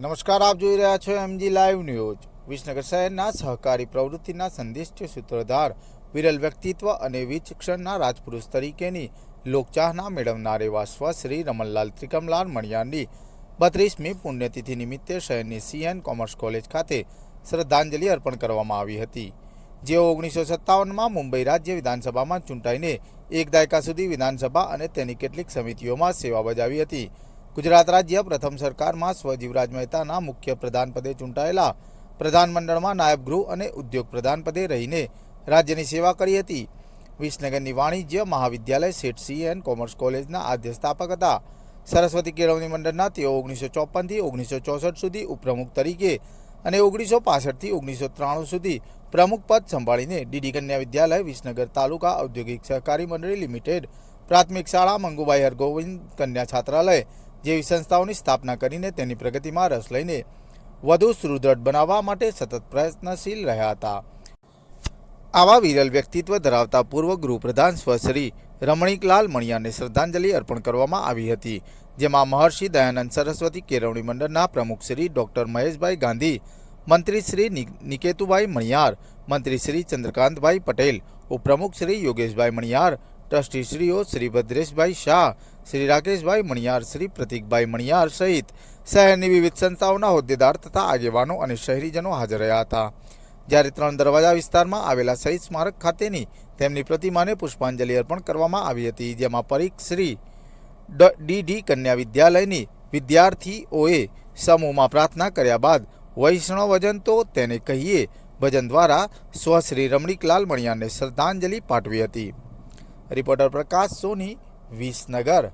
નમસ્કાર, આપ જોઈ રહ્યા છો એમજી લાઈવ ન્યૂઝ વિસનગર શહેરના સહકારી પ્રવૃત્તિના સંદિષ્ટ સૂત્રધાર, વિરલ વ્યક્તિત્વ અને વિચક્ષણના રાજપુરુષ તરીકેની લોકચાહના મેળવનાર એવા સ્વ શ્રી રમણલાલ ત્રિકમલાલ મણિયાની બત્રીસમી પુણ્યતિથિ નિમિત્તે શહેરની સીએન કોમર્સ કોલેજ ખાતે શ્રદ્ધાંજલિ અર્પણ કરવામાં આવી હતી. જેઓ ઓગણીસો સત્તાવનમાં મુંબઈ રાજ્ય વિધાનસભામાં ચૂંટાઈને એક દાયકા સુધી વિધાનસભા અને તેની કેટલીક સમિતિઓમાં સેવા બજાવી હતી. ગુજરાત રાજ્ય પ્રથમ સરકારમાં સ્વજીવરાજ મહેતાના મુખ્ય પ્રધાનપદે ચૂંટાયેલા. પ્રધાનમંડળમાં નાયબ ગૃહ અને ઉદ્યોગ પ્રધાનપદે રહીને રાજ્યની સેવા કરી હતી. વિસનગરની વાણિજ્ય મહાવિદ્યાલય શેઠ એન્ડ કોમર્સ કોલેજના આદ્ય સ્થાપક હતા. સરસ્વતી કેળવણી મંડળના તેઓ ઓગણીસો ચોપનથી ઓગણીસો ચોસઠ સુધી ઉપપ્રમુખ તરીકે અને ઓગણીસો પાસઠથી ઓગણીસો ત્રાણું સુધી પ્રમુખ પદ સંભાળીને ડીડી કન્યા વિદ્યાલય, વિસનગર તાલુકા ઔદ્યોગિક સહકારી મંડળી લિમિટેડ, પ્રાથમિક શાળા, મંગુભાઈ હરગોવિંદ કન્યા છાત્રાલય જેવી સંસ્થાઓની સ્થાપના કરીને તેની પ્રગતિમાં રસ લઈને વધુ સુદૃઢ બનાવવા માટે સતત પ્રયત્નશીલ રહ્યા હતા. આવા વિરલ વ્યક્તિત્વ ધરાવતા પૂર્વ ગૃહપ્રધાન સ્વશ્રી રમણીકલાલ મણિયાને શ્રદ્ધાંજલિ અર્પણ કરવામાં આવી હતી, જેમાં મહર્ષિ દયાનંદ સરસ્વતી કેળવણી મંડળના પ્રમુખ શ્રી ડોક્ટર મહેશભાઈ ગાંધી, મંત્રી શ્રી નિકેતુભાઈ મણિયાર, મંત્રી શ્રી ચંદ્રકાંતભાઈ પટેલ, ઉપપ્રમુખ શ્રી યોગેશભાઈ મણિયાર ટ્રસ્ટીશ્રીઓ શ્રી ભદ્રેશભાઈ શાહ, શ્રી રાકેશભાઈ મણિયાર, શ્રી પ્રતિકભાઈ મણિયાર સહિત શહેરની વિવિધ સંસ્થાઓના હોદ્દેદાર તથા આગેવાનો અને શહેરીજનો હાજર રહ્યા હતા. જ્યારે ત્રણ દરવાજા વિસ્તારમાં આવેલા શહીદ સ્મારક ખાતેની તેમની પ્રતિમાને પુષ્પાંજલિ અર્પણ કરવામાં આવી હતી, જેમાં પરીખ શ્રી ડી ડી કન્યા વિદ્યાલયની વિદ્યાર્થીઓએ સમૂહમાં પ્રાર્થના કર્યા બાદ વૈષ્ણવજન તો તેને કહીએ, ભજન દ્વારા સ્વશ્રી રમણીકલાલ મણિયારને શ્રદ્ધાંજલિ પાઠવી હતી. રિપોર્ટર પ્રકાશ સોની વિસનગર